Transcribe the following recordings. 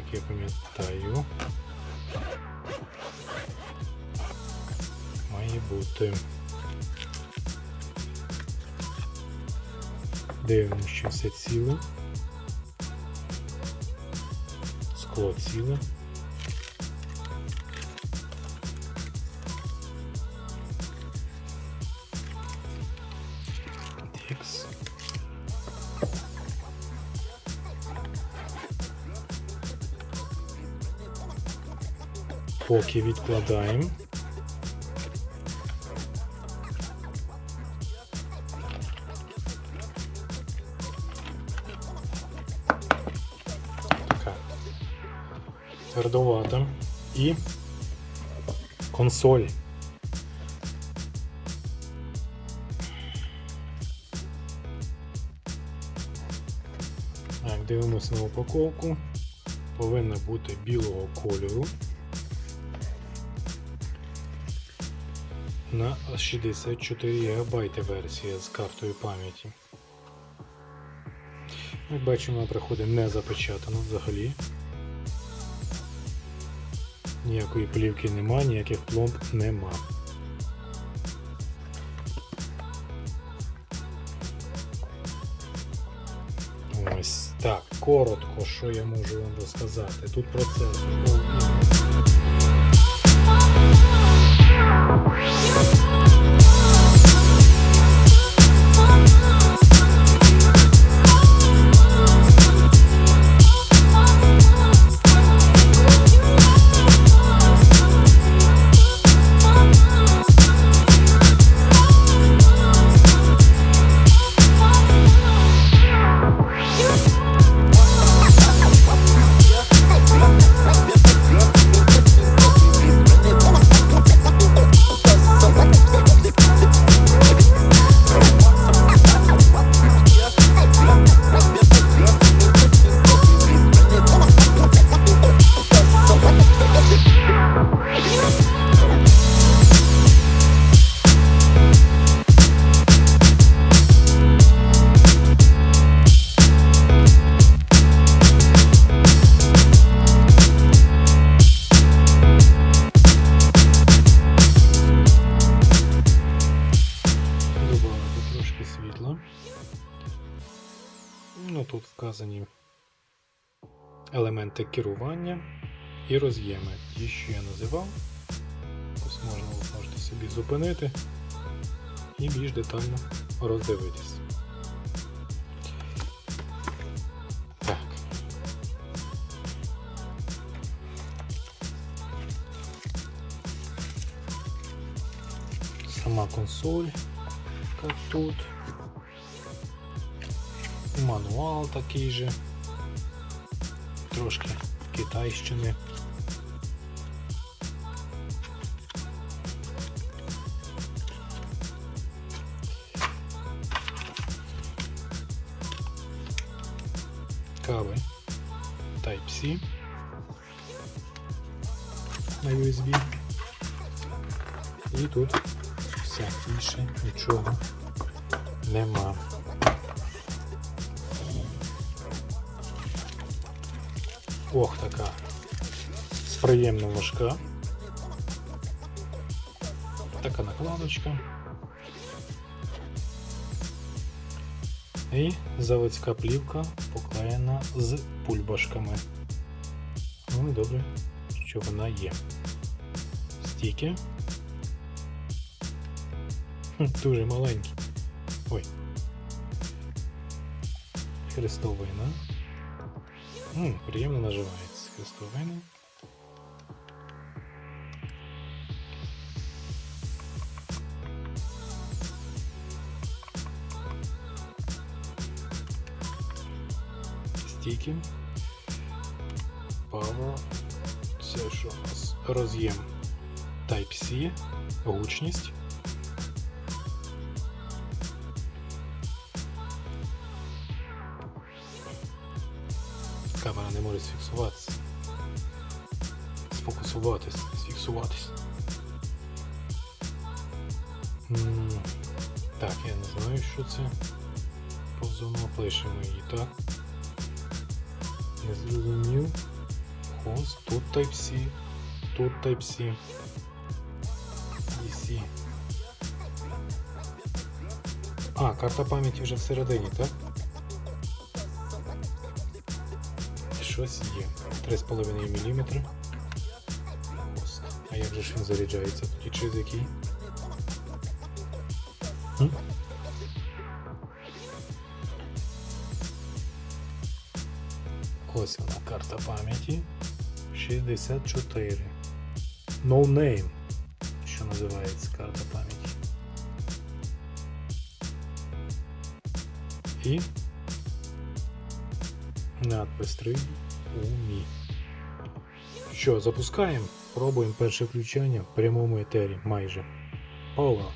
наскільки я пам'ятаю. Має бути. Дивимося, що все ціле. Скло ціле. Поки відкладаємо. Така твердовата. І консоль. Так, дивимося на упаковку. Повинна бути білого кольору. На 64 ГБ версія з картою пам'яті. Як бачимо, вона приходить не запечатана взагалі. Ніякої плівки нема, ніяких пломб нема. Ось так, коротко, що я можу вам розказати. Тут процесор. Елементи керування і роз'єми. Ті, що я називав. Ось можна ви можете собі зупинити і більш детально роздивитись. Так. Сама консоль, как тут. Мануал такий же. Трошки китайщини. Кави Type-C на USB. І тут все більше нічого нема. Ох, така приємно важка. Така накладочка. І заводська плівка поклеєна з пульбашками. Ну і добре, що вона є. Стіки. Дуже маленькі. Ой. Хрестовина. М, приємно наживається хрестовина. Стійки. Power. Це що у нас? Роз'єм Type-C, гучність. Камера не може сфіксуватися. Сфокусуватись, сфіксуватись. М, Так, я не знаю, що це. Повзуно пишемо її, так? Не зрозумів. Хост, тут Type-C, тут Type-C. DC. А, карта пам'яті вже всередині, так? Щось є. 3,5 мм. А як же ж він заряджається? Тоді через який? Ось вона карта пам'яті. 64. No name, що називається карта пам'яті. І надпис 3 у мі. Що, запускаємо? Пробуємо перше включення в прямому етері майже. Ова.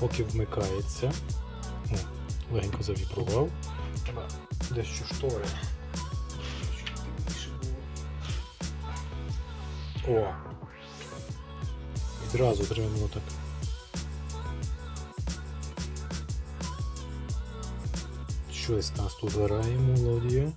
Поки вмикається. О, легенько завібрував. Дещо штори. О! Відразу треба так. Щось нас тут грає мелодія.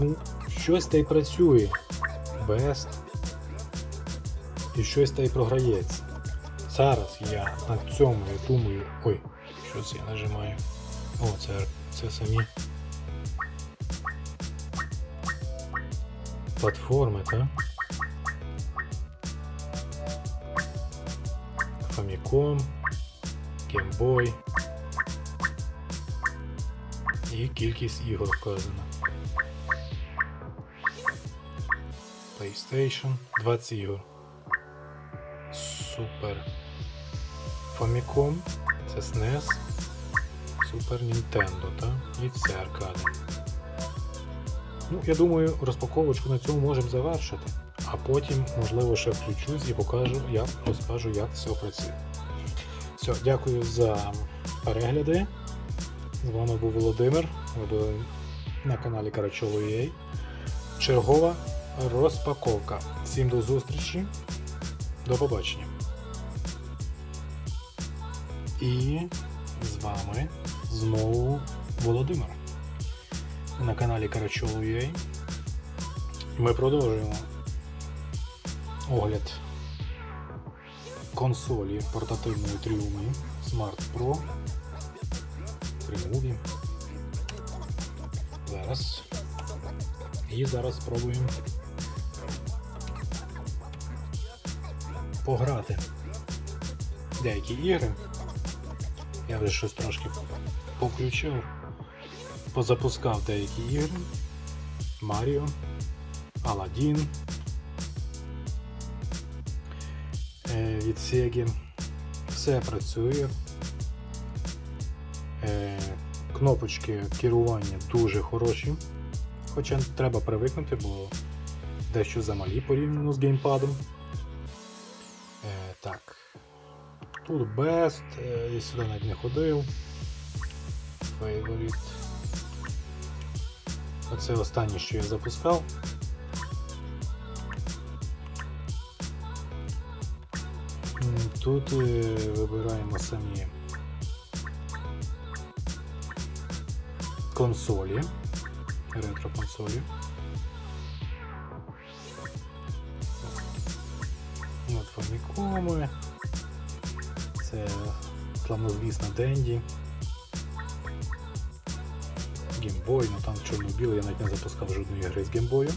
Ну, щось та й працює. Best. І щось та й програється. Зараз я на цьому я думаю. Ой, що це я нажимаю? О, це, це самі платформи, так? Famicom, Game Boy і кількість ігор вказана. PlayStation 20 ігор. Супер. Famicom, це SNES, Super Nintendo, та? І це аркада. Ну, я думаю, розпаковочку на цьому можемо завершити. А потім, можливо, ще включусь і покажу, як розкажу, як все працює. Все, дякую за перегляди. З вами був Володимир. Ви були на каналі Карачоло.ua. Чергова розпаковка. Всім до зустрічі. До побачення. І з вами знову Володимир. На каналі Карачолу.ua. Ми продовжуємо огляд консолі портативної Triumi Smart Pro. Trimovie. Зараз. І зараз спробуємо пограти деякі ігри. Я вже щось трошки повключив, позапускав деякі ігри. Маріо, Аладдін е, від Sega. Все працює. Е, Кнопочки керування дуже хороші. Хоча треба привикнути, бо дещо замалі порівняно з геймпадом. Так. Тут Best, е, я сюди навіть не ходив. Favorite. Оце останнє, що я запускав. Тут е, вибираємо самі консолі, ретро консолі. Famicom. Це славнозвісна Денді. Геймбой, ну там чорно-білий, я навіть не запускав жодної гри з геймбою.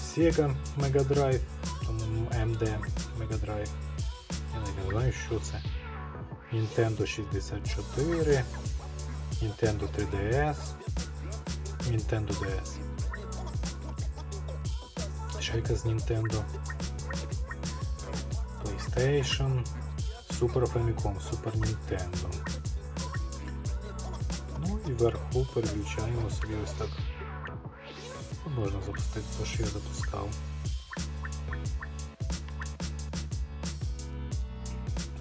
Sega Mega Drive, тому MD Mega Drive. Я навіть не знаю, що це. Nintendo 64, Nintendo 3DS, Nintendo DS. Ще якась Nintendo. PlayStation, Super Famicom, Super Nintendo. Ну і вверху переключаємо собі ось так. Ну, Можна запустити те, що я запускав.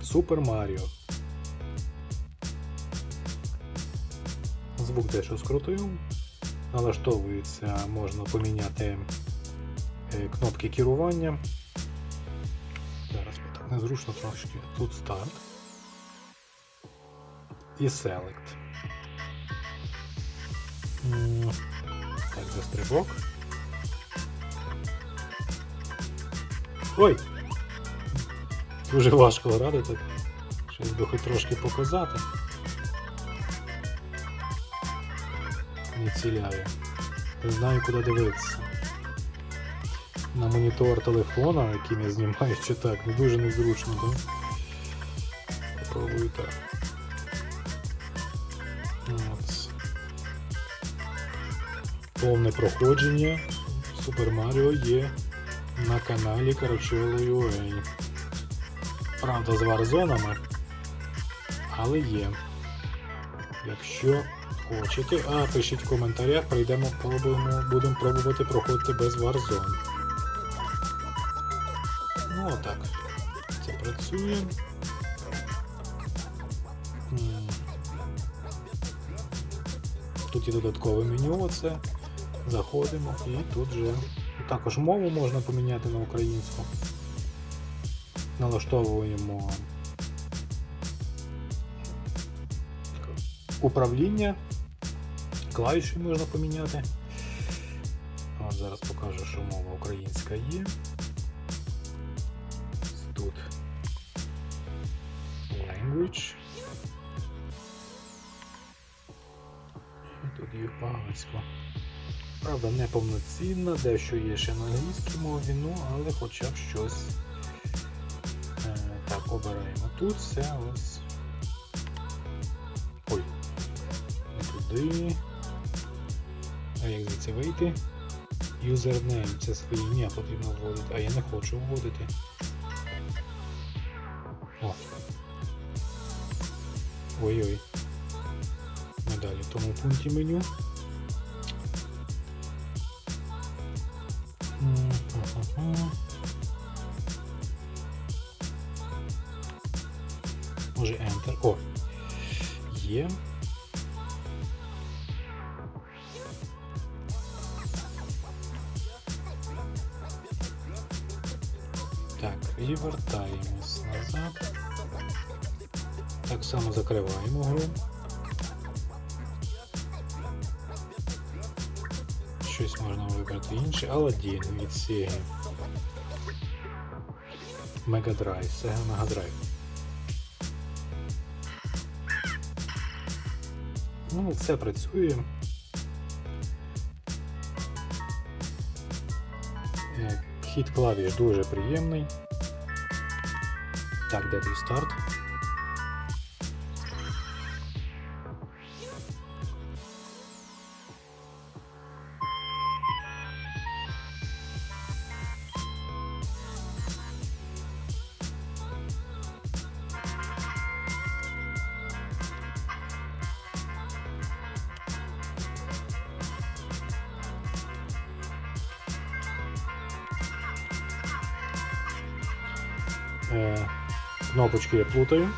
Супер Маріо. Звук дещо скрутив. Налаштовується, можна поміняти е, кнопки керування. Незручно трошки. Тут старт і Select. Так, за стрибок. Ой! Дуже важко грати тут. Щось би хоч трошки показати. Не ціляю. Не знаю, куди дивитися. На монітор телефона, яким я знімаю, чи так, не дуже незручно, так? Попробую так. От. Повне проходження Super Mario є на каналі Карачело.ua. Правда, з варзонами, але є. Якщо хочете, а пишіть в коментарях, прийдемо, пробуємо, будемо пробувати проходити без варзон. Ну отак. Це працює. Тут є додаткове меню, оце. Заходимо і тут же. Також мову можна поміняти на українську. Налаштовуємо управління. Клавіші можна поміняти. От зараз покажу, що мова українська є. Тут language. І тут є багатство. Правда, не повноцінна, дещо є ще на англійській мові, ну, але хоча б щось. Е, так, обираємо тут все ось. Ой. Туди. А як звідси вийти? Username, це своє ім'я потрібно вводити, а я не хочу вводити. Ой-ой. Ми далі в тому пункті меню. Щось можна вибрати інше. Aladdin від Sega. Mega Drive, Sega Mega Drive. Ну, все працює. Хід клавіш дуже приємний. Так, де старт? Кнопочки я плутаю.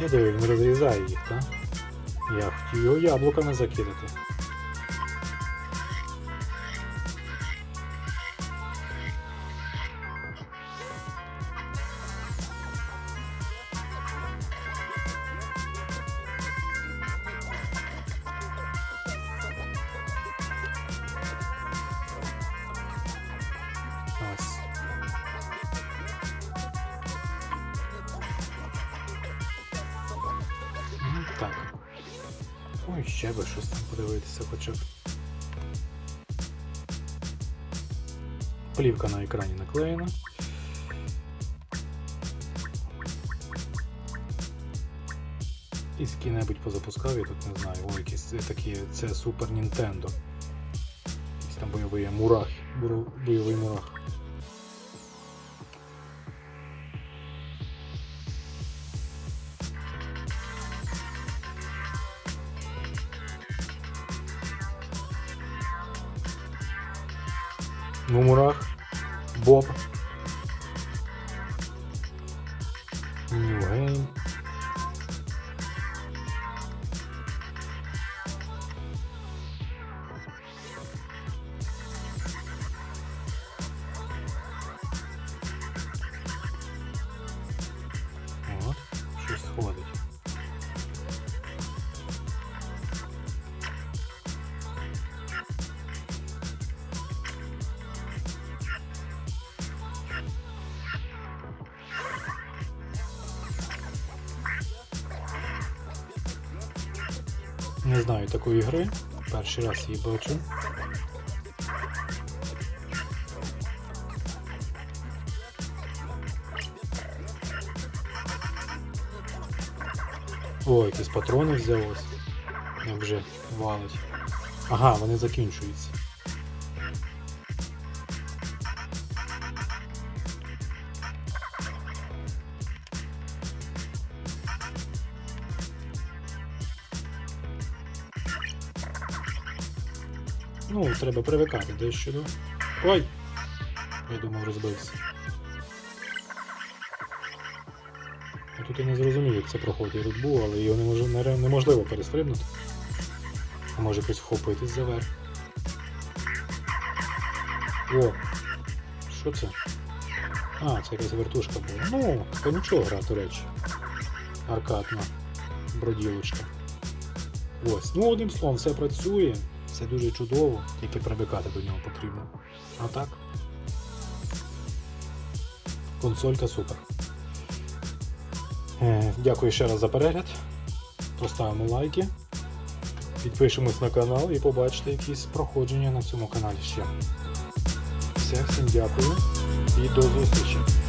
Я дивлю, він розрізає їх, так? Я хотів його яблуками закидати. Подивитися хоча б. Плівка на екрані наклеєна. І скільки-небудь позапускав, я тут не знаю. Ой, якісь такі, це Super Nintendo. там бойовий мурах. Бойовий мурах. Мурах. Боб. New От, Не знаю такої гри. Перший раз її бачу. О, якісь патрони взялось. Як вже валить. Ага, вони закінчуються. Ну, треба привикати дещо до. Ой! Я думав, розбився. Я тут і не зрозумів, як це проходить рудьбу, але його немож... неможливо перестрибнути. А може якось вхопитись за верх. О! Що це? А, це якась вертушка була. Ну, то нічого гра, до речі. Аркадна броділочка. Ось. Ну, одним словом, все працює, все дуже чудово, тільки привикати до нього потрібно. А так. Консолька супер. Е, Дякую ще раз за перегляд. Поставимо лайки. Підпишемось на канал і побачите якісь проходження на цьому каналі ще. Все, всім дякую і до зустрічі!